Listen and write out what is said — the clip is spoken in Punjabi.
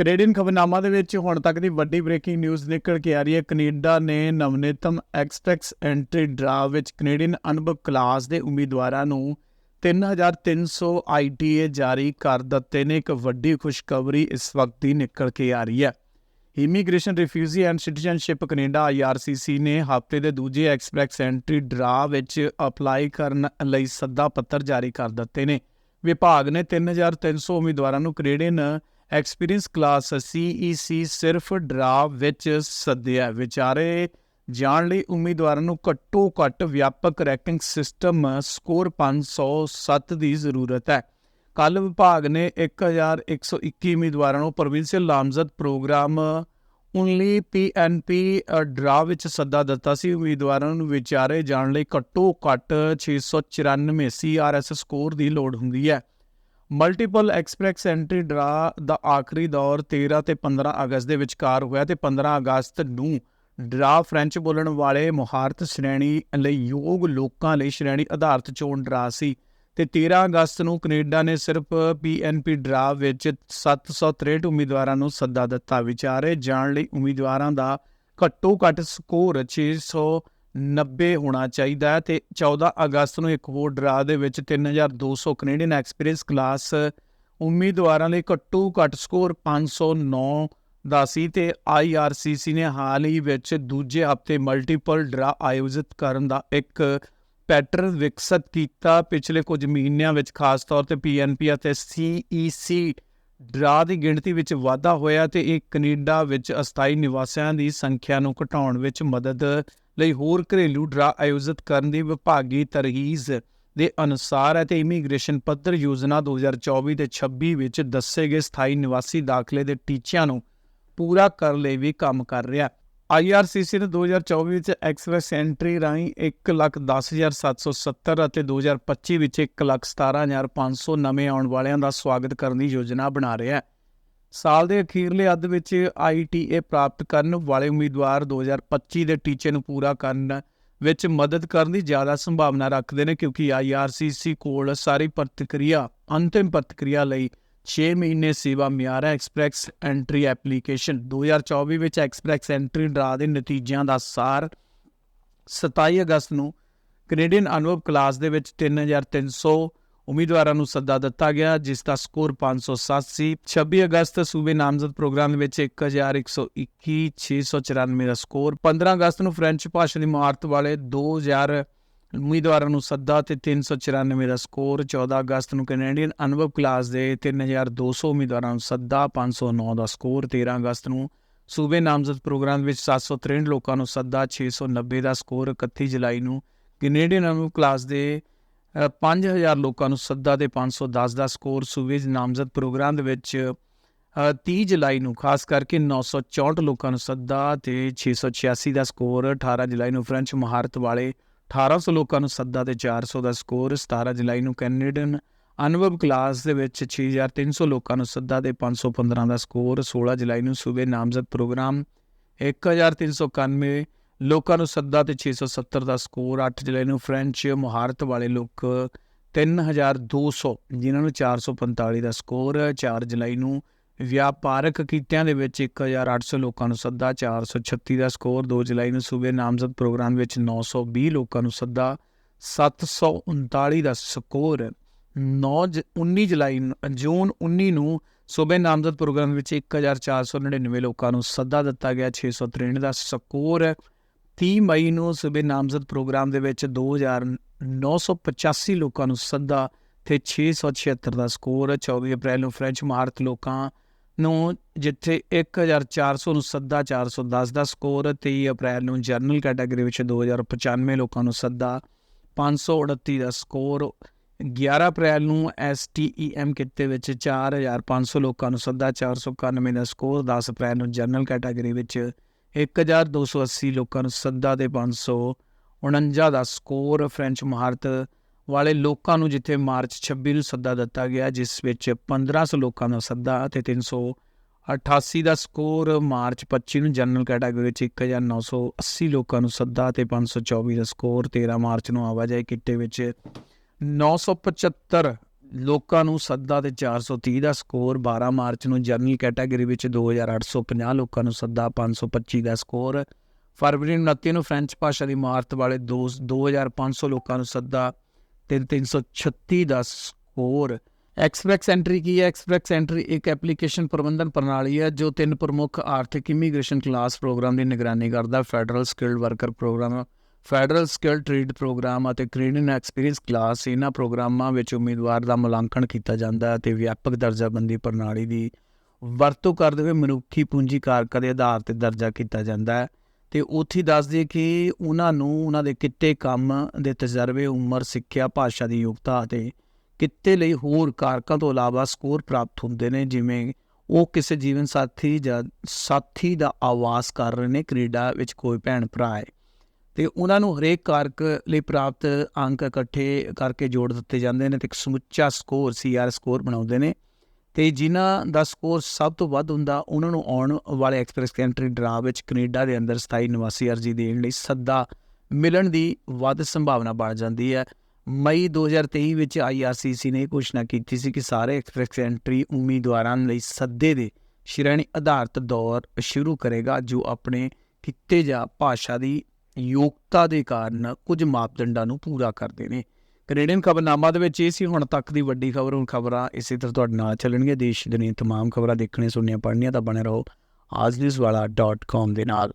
ਕੈਨੇਡੀਅਨ ਖਬਰਨਾਮਾ ਦੇ ਵਿੱਚ ਹੁਣ ਤੱਕ ਦੀ ਵੱਡੀ ਬ੍ਰੇਕਿੰਗ ਨਿਊਜ਼ ਨਿਕਲ ਕੇ ਆ ਰਹੀ ਹੈ। ਕੈਨੇਡਾ ਨੇ ਨਵਨੀਤਮ ਐਕਸਪ੍ਰੈਸ ਐਂਟਰੀ ਡਰਾ ਵਿੱਚ ਕੈਨੇਡੀਅਨ ਅਨੁਭਵ ਕਲਾਸ ਦੇ ਉਮੀਦਵਾਰਾਂ ਨੂੰ 3300 ਆਈਟੀਏ ਜਾਰੀ ਕਰ ਦਿੱਤੇ ਨੇ। ਇੱਕ ਵੱਡੀ ਖੁਸ਼ਖਬਰੀ ਇਸ ਵਕਤ ਦੀ ਨਿਕਲ ਕੇ ਆ ਰਹੀ ਹੈ। Immigration refugee and citizenship Canada IRCC ਨੇ ਹਫ਼ਤੇ ਦੇ ਦੂਜੇ ਐਕਸਪ੍ਰੈਸ ਐਂਟਰੀ ਡਰਾ ਵਿੱਚ ਅਪਲਾਈ ਕਰਨ ਲਈ ਸੱਦਾ ਪੱਤਰ ਜਾਰੀ ਕਰ ਦਿੱਤੇ ਨੇ। ਵਿਭਾਗ ਨੇ 3300 ਉਮੀਦਵਾਰਾਂ ਨੂੰ ਕੈਨੇਡੀਅਨ ਐਕਸਪੀਰੀਅੰਸ ਕਲਾਸ ਸੀਈਸੀ ਸਿਰਫ ਡਰਾ ਵਿੱਚ ਸੱਦਿਆ ਵਿਚਾਰੇ ਜਾਣ ਲਈ ਉਮੀਦਵਾਰਾਂ ਨੂੰ ਘੱਟੋ ਘੱਟ ਵਿਆਪਕ ਰੈਂਕਿੰਗ ਸਿਸਟਮ ਸਕੋਰ 507 ਦੀ ਜ਼ਰੂਰਤ ਹੈ। ਕੱਲ ਵਿਭਾਗ ਨੇ 1121 ਉਮੀਦਵਾਰਾਂ ਨੂੰ ਪ੍ਰੋਵਿੰਸ਼ੀਅਲ ਨਾਮਜ਼ਦ ਪ੍ਰੋਗਰਾਮ ਓਨਲੀ ਪੀਐਨਪੀ ਡਰਾ ਵਿੱਚ ਸੱਦਾ ਦਿੱਤਾ ਸੀ। ਉਮੀਦਵਾਰਾਂ ਨੂੰ ਵਿਚਾਰੇ ਜਾਣ ਲਈ ਘੱਟੋ ਘੱਟ 694 ਸੀਆਰਐਸ ਸਕੋਰ ਦੀ ਲੋੜ ਹੁੰਦੀ ਹੈ। ਮਲਟੀਪਲ ਐਕਸਪ੍ਰੈਸ ਐਂਟਰੀ ਡਰਾ ਦਾ ਆਖਰੀ ਦੌਰ 13 ਤੇ 15 ਅਗਸਤ ਦੇ ਵਿਚਕਾਰ ਹੋਇਆ ਤੇ 15 ਅਗਸਤ ਨੂੰ ਡਰਾ ਫ੍ਰੈਂਚ ਬੋਲਣ ਵਾਲੇ ਮੁਹਾਰਤ ਸ਼੍ਰੇਣੀ ਲਈ ਯੋਗ ਲੋਕਾਂ ਲਈ ਸ਼੍ਰੇਣੀ ਆਧਾਰਿਤ ਚੋਣ ਡਰਾ ਸੀ ਤੇ 13 ਅਗਸਤ ਨੂੰ ਕੈਨੇਡਾ ਨੇ ਸਿਰਫ ਪੀਐਨਪੀ ਡਰਾ ਵਿੱਚ 763 ਉਮੀਦਵਾਰਾਂ ਨੂੰ ਸੱਦਾ ਦਿੱਤਾ। ਵਿਚਾਰੇ ਜਾਣ ਲਈ ਉਮੀਦਵਾਰਾਂ ਦਾ ਘੱਟੋ ਘੱਟ ਸਕੋਰ 690 ਹੋਣਾ ਚਾਹੀਦਾ ਹੈ ਤੇ 14 ਅਗਸਤ ਨੂੰ ਇੱਕ ਹੋਰ ਡਰਾ ਦੇ ਵਿੱਚ 3200 ਕੈਨੇਡੀਅਨ ਐਕਸਪੀਰੀਅੰਸ ਕਲਾਸ ਉਮੀਦਵਾਰਾਂ ਲਈ ਘੱਟੋ ਘੱਟ ਸਕੋਰ 509 ਦਾ ਸੀ ਤੇ ਆਈਆਰਸੀਸੀ ਨੇ ਹਾਲ ਹੀ ਵਿੱਚ ਦੂਜੇ ਹਫ਼ਤੇ ਮਲਟੀਪਲ ਡਰਾ ਆਯੋਜਿਤ ਕਰਨ ਦਾ ਇੱਕ ਪੈਟਰਨ ਵਿਕਸਿਤ ਕੀਤਾ। ਪਿਛਲੇ ਕੁਝ ਮਹੀਨਿਆਂ ਵਿੱਚ ਖਾਸ ਤੌਰ ਤੇ ਪੀਐਨਪੀ ਅਤੇ ਸੀਈਸੀ ਡਰਾ ਦੀ ਗਿਣਤੀ ਵਿੱਚ ਵਾਧਾ ਹੋਇਆ ਤੇ ਇਹ ਕੈਨੇਡਾ ਵਿੱਚ ਅਸਥਾਈ ਨਿਵਾਸੀਆਂ ਦੀ ਸੰਖਿਆ ਨੂੰ ਘਟਾਉਣ ਵਿੱਚ ਮਦਦ ਲਈ ਹੋਰ ਘਰੇਲੂ ਡਰਾ ਆਯੋਜਿਤ ਕਰਨ ਦੀ ਵਿਭਾਗੀ ਤਰਹੀਜ਼ ਦੇ ਅਨੁਸਾਰ ਅਤੇ ਇਮੀਗ੍ਰੇਸ਼ਨ ਪੱਧਰ ਯੋਜਨਾ 2024 ਤੇ 26 ਵਿੱਚ ਦੱਸੇ ਗਏ ਸਥਾਈ ਨਿਵਾਸੀ ਦਾਖਲੇ ਦੇ ਟੀਚਿਆਂ ਨੂੰ ਪੂਰਾ ਕਰਨ ਲਈ ਵੀ ਕੰਮ ਕਰ ਰਿਹਾ ਹੈ। ਆਈਆਰਸੀਸੀ ਨੇ 2024 ਵਿੱਚ ਐਕਸਪ੍ਰੈਸ ਐਂਟਰੀ ਰਾਹੀਂ 110770 ਅਤੇ 2025 ਵਿੱਚ 117500 ਨਵੇਂ ਆਉਣ ਵਾਲਿਆਂ ਦਾ ਸਵਾਗਤ ਕਰਨ ਦੀ ਯੋਜਨਾ ਬਣਾ ਰਿਹਾ ਹੈ। ਸਾਲ ਦੇ ਅਖੀਰਲੇ ਅੱਧ ਵਿੱਚ ਆਈਟੀਏ ਪ੍ਰਾਪਤ ਕਰਨ ਵਾਲੇ ਉਮੀਦਵਾਰ 2025 ਦੇ ਟੀਚੇ ਨੂੰ ਪੂਰਾ ਕਰਨ ਵਿੱਚ ਮਦਦ ਕਰਨ ਦੀ ਜ਼ਿਆਦਾ ਸੰਭਾਵਨਾ ਰੱਖਦੇ ਨੇ ਕਿਉਂਕਿ ਆਈਆਰਸੀਸੀ ਕੋਲ ਸਾਰੀ ਪ੍ਰਤੀਕਿਰਿਆ, ਅੰਤਿਮ ਪ੍ਰਤੀਕਿਰਿਆ ਲਈ 6 ਮਹੀਨੇ ਸੇਵਾ ਮਿਆਰ ਹੈ। ਐਕਸਪ੍ਰੈਸ ਐਂਟਰੀ ਐਪਲੀਕੇਸ਼ਨ 2024 ਵਿੱਚ ਐਕਸਪ੍ਰੈਸ ਐਂਟਰੀ ਡਰਾ ਦੇ ਨਤੀਜਿਆਂ ਦਾ ਸਾਰ 27 ਅਗਸਤ ਨੂੰ ਕੈਨੇਡੀਅਨ ਅਨੁਭਵ ਕਲਾਸ ਦੇ ਵਿੱਚ 3300 ਉਮੀਦਵਾਰਾਂ ਨੂੰ ਸੱਦਾ ਦਿੱਤਾ ਗਿਆ, ਜਿਸ ਦਾ ਸਕੋਰ 507 ਸੀ 26 ਅਗਸਤ ਸੂਬੇ ਨਾਮਜ਼ਦ ਪ੍ਰੋਗਰਾਮ ਵਿੱਚ 1121 694 ਦਾ ਸਕੋਰ 15 ਅਗਸਤ ਨੂੰ ਫ੍ਰੈਂਚ ਭਾਸ਼ਾ ਦੀ ਮਹਾਰਤ ਵਾਲੇ 2000 ਉਮੀਦਵਾਰਾਂ ਨੂੰ ਸੱਦਾ ਤੇ 394 ਦਾ ਸਕੋਰ 14 ਅਗਸਤ ਨੂੰ ਕੈਨੇਡੀਅਨ ਅਨੁਭਵ ਕਲਾਸ ਦੇ 3200 ਉਮੀਦਵਾਰਾਂ ਨੂੰ ਸੱਦਾ 509 ਦਾ ਸਕੋਰ 13 ਅਗਸਤ ਨੂੰ ਸੂਬੇ ਨਾਮਜ਼ਦ ਪ੍ਰੋਗਰਾਮ ਵਿੱਚ 763 ਲੋਕਾਂ ਨੂੰ ਸੱਦਾ 690 ਦਾ ਸਕੋਰ 31 ਜੁਲਾਈ ਨੂੰ ਕੈਨੇਡੀਅਨ ਅਨੁਭਵ ਕਲਾਸ ਦੇ 5000 ਲੋਕਾਂ ਨੂੰ ਸੱਦਾ ਤੇ 510 ਦਾ ਸਕੋਰ ਸੂਬੇ ਨਾਮਜ਼ਦ ਪ੍ਰੋਗਰਾਮ ਦੇ ਵਿੱਚ 30 ਜੁਲਾਈ ਨੂੰ, ਖਾਸ ਕਰਕੇ 964 ਲੋਕਾਂ ਨੂੰ ਸੱਦਾ ਤੇ 686 ਦਾ ਸਕੋਰ 18 ਜੁਲਾਈ ਨੂੰ ਫ੍ਰੈਂਚ ਮਹਾਰਤ ਵਾਲੇ 1800 ਲੋਕਾਂ ਨੂੰ ਸੱਦਾ ਤੇ 400 ਦਾ ਸਕੋਰ 17 ਜੁਲਾਈ ਨੂੰ ਕੈਨੇਡੀਅਨ ਅਨੁਭਵ ਕਲਾਸ ਦੇ ਵਿੱਚ 6300 ਲੋਕਾਂ ਨੂੰ ਸੱਦਾ ਤੇ 515 ਦਾ ਸਕੋਰ 16 ਜੁਲਾਈ ਨੂੰ ਸੂਬੇ ਨਾਮਜ਼ਦ ਪ੍ਰੋਗਰਾਮ 1391 ਲੋਕਾਂ ਨੂੰ ਸੱਦਾ ਤੇ 670 ਦਾ ਸਕੋਰ 8 ਜੁਲਾਈ ਨੂੰ ਫ੍ਰੈਂਚ ਮੁਹਾਰਤ ਵਾਲੇ ਲੋਕ 3200 ਜਿਨ੍ਹਾਂ ਨੂੰ 445 ਦਾ ਸਕੋਰ 4 ਜੁਲਾਈ ਨੂੰ ਵਿਆਪਾਰਕ ਕੀਤਿਆਂ ਦੇ ਵਿੱਚ 1800 ਲੋਕਾਂ ਨੂੰ ਸੱਦਾ 436 ਦਾ ਸਕੋਰ 2 ਜੁਲਾਈ ਨੂੰ ਸੂਬੇ ਨਾਮਜ਼ਦ ਪ੍ਰੋਗਰਾਮ ਵਿੱਚ 920 ਲੋਕਾਂ ਨੂੰ ਸੱਦਾ 739 ਦਾ ਸਕੋਰ। 9 19 ਜੁਲਾਈ ਜੂਨ 19 ਨੂੰ ਸੂਬੇ ਨਾਮਜ਼ਦ ਪ੍ਰੋਗਰਾਮ ਵਿੱਚ 1499 ਲੋਕਾਂ ਨੂੰ ਸੱਦਾ ਦਿੱਤਾ ਗਿਆ 663 ਦਾ ਸਕੋਰ। 30 ਮਈ ਨੂੰ ਸੂਬੇ ਨਾਮਜ਼ਦ ਪ੍ਰੋਗਰਾਮ ਦੇ ਵਿੱਚ 2985 ਲੋਕਾਂ ਨੂੰ ਸੱਦਾ ਤੇ 676 ਦਾ ਸਕੋਰ 24 ਅਪ੍ਰੈਲ ਨੂੰ ਫ੍ਰੈਂਚ ਮਾਰਤ ਲੋਕਾਂ ਨੂੰ, ਜਿੱਥੇ 1400 ਨੂੰ ਸੱਦਾ 410 ਦਾ ਸਕੋਰ 23 ਅਪ੍ਰੈਲ ਨੂੰ ਜਨਰਲ ਕੈਟਾਗਰੀ ਵਿੱਚ 2095 ਲੋਕਾਂ ਨੂੰ ਸੱਦਾ 529 ਦਾ ਸਕੋਰ 11 ਅਪ੍ਰੈਲ ਨੂੰ ਐਸਟੀਈਐਮ ਕਿੱਤੇ ਵਿੱਚ 4500 ਲੋਕਾਂ ਨੂੰ ਸੱਦਾ 491 ਦਾ ਸਕੋਰ 10 ਅਪ੍ਰੈਲ ਨੂੰ ਜਨਰਲ ਕੈਟਾਗਰੀ ਵਿੱਚ 1280 ਲੋਕਾਂ ਨੂੰ ਸੱਦਾ ਤੇ 549 ਦਾ ਸਕੋਰ ਫ੍ਰੈਂਚ ਮਹਾਰਤ ਵਾਲੇ ਲੋਕਾਂ ਨੂੰ ਜਿੱਥੇ ਮਾਰਚ 26 ਨੂੰ ਸੱਦਾ ਦਿੱਤਾ ਗਿਆ, ਜਿਸ ਵਿੱਚ 1500 ਲੋਕਾਂ ਦਾ ਸੱਦਾ ਤੇ 388 ਦਾ ਸਕੋਰ ਮਾਰਚ 25 ਨੂੰ ਜਨਰਲ ਕੈਟਾਗਰੀ ਵਿੱਚ 1980 ਲੋਕਾਂ ਨੂੰ ਸੱਦਾ ਤੇ 524 ਦਾ ਸਕੋਰ 13 ਮਾਰਚ ਨੂੰ ਆਵਾਜਾਈ ਕਿੱਟੇ ਵਿੱਚ 975 ਲੋਕਾਂ ਨੂੰ ਸੱਦਾ ਤੇ 430 ਦਾ ਸਕੋਰ 12 ਮਾਰਚ ਨੂੰ ਜਨਰਲ ਕੈਟਾਗਰੀ ਵਿੱਚ 2850 ਲੋਕਾਂ ਨੂੰ ਸੱਦਾ 525 ਦਾ ਸਕੋਰ। ਫਰਵਰੀ 29 ਨੂੰ ਫ੍ਰੈਂਚ ਭਾਸ਼ਾ ਦੀ ਮਾਰਤ ਵਾਲੇ ਦੋ 2500 ਲੋਕਾਂ ਨੂੰ ਸੱਦਾ ਤੇ 336 ਦਾ ਸਕੋਰ। ਐਕਸਪ੍ਰੈਸ ਐਂਟਰੀ ਕੀ ਹੈ? ਐਕਸਪ੍ਰੈਸ ਐਂਟਰੀ ਇੱਕ ਐਪਲੀਕੇਸ਼ਨ ਪ੍ਰਬੰਧਨ ਪ੍ਰਣਾਲੀ ਹੈ ਜੋ ਤਿੰਨ ਪ੍ਰਮੁੱਖ ਆਰਥਿਕ ਇਮੀਗ੍ਰੇਸ਼ਨ ਕਲਾਸ ਪ੍ਰੋਗਰਾਮ ਦੀ ਨਿਗਰਾਨੀ ਕਰਦਾ federal skilled worker program federal skill trade program ਅਤੇ ਕੈਨੇਡੀਅਨ ਐਕਸਪੀਰੀਅੰਸ ਕਲਾਸ ਇਹਨਾਂ ਪ੍ਰੋਗਰਾਮਾਂ ਵਿੱਚ ਉਮੀਦਵਾਰ ਦਾ ਮੁਲਾਂਕਣ ਕੀਤਾ ਜਾਂਦਾ ਹੈ ਤੇ ਵਿਆਪਕ ਦਰਜਾਬੰਦੀ ਪ੍ਰਣਾਲੀ ਦੀ ਵਰਤੋਂ ਕਰਦੇ ਹੋਏ ਮਨੁੱਖੀ ਪੂੰਜੀ ਕਾਰਕਾਂ ਦੇ ਆਧਾਰ ਤੇ ਦਰਜਾ ਕੀਤਾ ਜਾਂਦਾ ਹੈ। ਤੇ ਉੱਥੇ ਦੱਸ ਕਿ ਉਹਨਾਂ ਨੂੰ ਉਹਨਾਂ ਦੇ ਕਿੱਤੇ ਕੰਮ ਦੇ ਤਜਰਬੇ, ਉਮਰ, ਸਿੱਖਿਆ, ਭਾਸ਼ਾ ਦੀ ਯੋਗਤਾ ਅਤੇ ਕਿੱਤੇ ਲਈ ਹੋਰ ਕਾਰਕਾਂ ਤੋਂ ਇਲਾਵਾ ਸਕੋਰ ਪ੍ਰਾਪਤ ਹੁੰਦੇ ਨੇ, ਜਿਵੇਂ ਉਹ ਕਿਸੇ ਜੀਵਨ ਸਾਥੀ ਜਾਂ ਸਾਥੀ ਦਾ ਆਵਾਸ ਕਰ ਰਹੇ ਨੇ ਕੈਨੇਡਾ ਵਿੱਚ ਕੋਈ ਭੈਣ ਭਰਾ ਹੈ। ਤੇ ਉਹਨਾਂ ਨੂੰ ਹਰੇਕ ਕਾਰਕ ਲਈ ਪ੍ਰਾਪਤ ਅੰਕ ਇਕੱਠੇ ਕਰਕੇ ਜੋੜ ਦਿੱਤੇ ਜਾਂਦੇ ਨੇ ਤੇ ਇੱਕ ਸਮੁੱਚਾ ਸਕੋਰ ਸੀਆਰ ਸਕੋਰ ਬਣਾਉਂਦੇ ਨੇ। ਤੇ ਜਿਨ੍ਹਾਂ ਦਾ ਸਕੋਰ ਸਭ ਤੋਂ ਵੱਧ ਹੁੰਦਾ, ਉਹਨਾਂ ਨੂੰ ਆਉਣ ਵਾਲੇ ਐਕਸਪ੍ਰੈਸ ਕੰਟਰੀ ਡਰਾ ਵਿੱਚ ਕੈਨੇਡਾ ਦੇ ਅੰਦਰ ਸਥਾਈ ਨਿਵਾਸੀ ਅਰਜ਼ੀ ਦੇਣ ਲਈ ਸੱਦਾ ਮਿਲਣ ਦੀ ਵੱਧ ਸੰਭਾਵਨਾ ਬਣ ਜਾਂਦੀ ਹੈ। ਮਈ 2023 ਵਿੱਚ ਆਈਆਰਸੀਸੀ ਨੇ ਇਹ ਘੋਸ਼ਣਾ ਕੀਤੀ ਸੀ ਕਿ ਸਾਰੇ ਐਕਸਪ੍ਰੈਸ ਐਂਟਰੀ ਉਮੀਦਵਾਰਾਂ ਲਈ ਸੱਦੇ ਦੇ ਸ਼੍ਰੇਣੀ ਆਧਾਰਿਤ ਦੌਰ ਸ਼ੁਰੂ ਕਰੇਗਾ, ਜੋ ਆਪਣੇ ਕਿੱਤੇ ਜਾਂ ਭਾਸ਼ਾ ਦੀ ਯੋਗਤਾ ਦੇ ਕਾਰਨ ਕੁਝ ਮਾਪਦੰਡਾਂ ਨੂੰ ਪੂਰਾ ਕਰਦੇ ਨੇ। ਕੈਨੇਡੀਅਨ ਖਬਰਨਾਮਾ ਦੇ ਵਿੱਚ ਇਹ ਸੀ, ਹੁਣ ਤੱਕ ਦੀ ਵੱਡੀ ਖਬਰ, ਹੁਣ ਖਬਰਾਂ ਇਸੇ ਤਰ੍ਹਾਂ ਤੁਹਾਡੇ ਨਾਲ ਚੱਲਣਗੀਆਂ। ਦੇਸ਼ ਦੁਨੀਆ ਤਮਾਮ ਖਬਰਾਂ ਦੇਖਣੀਆਂ, ਸੁਣਨੀਆਂ, ਪੜ੍ਹਨੀਆਂ ਤਾਂ ਬਣੇ ਰਹੋ। ਆਜਨਿਊਜ਼ ਵਾਲਾ .com ਦੇ ਨਾਲ।